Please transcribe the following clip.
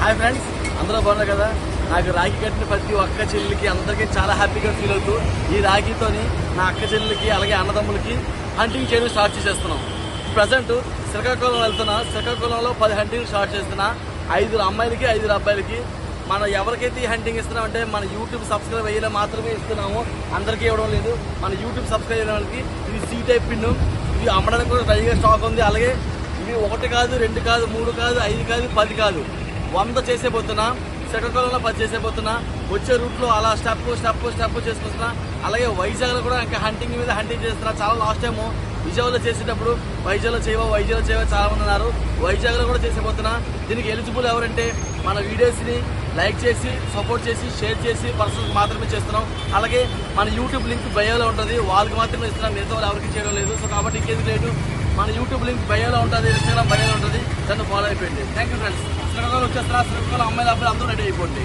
Hi friends అందరూ బాగున్నారు కదా? నాకు రాఖీ కట్టిన ప్రతి ఒక్క చెల్లికి అందరికీ చాలా హ్యాపీగా ఫీల్ అవుతూ ఈ రాఖీతోని నా అక్క చెల్లికి అలాగే అన్నదమ్ములకి హంటింగ్ చేయడం స్టార్ట్ చేసేస్తున్నాం. ప్రజెంట్ శ్రీకాకుళం వెళ్తున్నా శ్రీకాకుళంలో పది హంటింగ్ స్టార్ట్ చేస్తున్నా. ఐదుగురు అమ్మాయిలకి ఐదుగురు అబ్బాయిలకి. మనం ఎవరికైతే ఈ హంటింగ్ ఇస్తున్నాం అంటే మన యూట్యూబ్ సబ్స్క్రైబ్ అయ్యేలా మాత్రమే ఇస్తున్నాము. అందరికీ ఇవ్వడం లేదు. మన యూట్యూబ్ సబ్స్క్రైబ్ అయిన వాళ్ళకి ఇది సీ టైప్ పిన్ ఇది అమ్మడానికి కూడా రెడీగా స్టాక్ ఉంది. అలాగే ఇవి ఒకటి కాదు రెండు కాదు మూడు కాదు ఐదు కాదు పది కాదు. వంద చేసేపోతున్నా శ్రీకాకుళంలో పది చేసేపోతున్నా వచ్చే రూట్లో అలా స్టెప్ స్టెప్ స్టెప్ చేసుకొస్తున్నా అలాగే వైజాగ్లో కూడా ఇంకా హంటింగ్ మీద హంటింగ్ చేస్తున్నా. చాలా లాస్ట్ టైము విజయవాడలో చేసేటప్పుడు వైజాగ్లో చేయవా వైజాగ్లో చేయవా చాలా మంది ఉన్నారు. వైజాగ్లో కూడా చేసేపోతున్నా. దీనికి ఎలిజిబుల్ ఎవరంటే మన వీడియోస్ని లైక్ చేసి సపోర్ట్ చేసి షేర్ చేసి పర్సన్స్ మాత్రమే చేస్తున్నాం. అలాగే మన యూట్యూబ్ లింక్ బయోలో ఉంటుంది. వాళ్ళకి మాత్రమే ఇస్తున్నాం. మిగతా వాళ్ళు ఎవరికి చేయడం లేదు. సో కాబట్టి ఇంకేది లేదు. మన యూట్యూబ్ లింక్ బయోలో ఉంటుంది ఇన్స్టాగ్రామ్ బయోలో ఉంటుంది. దాన్ని ఫాలో అయిపోయింది. థ్యాంక్ యూ ఫ్రెండ్స్ శ్రీకాకుళం వచ్చేస్తారా శ్రీకాకుళం అమ్మాయిలు అబ్బాయిలు అందరూ రెడీ అయిపోండి.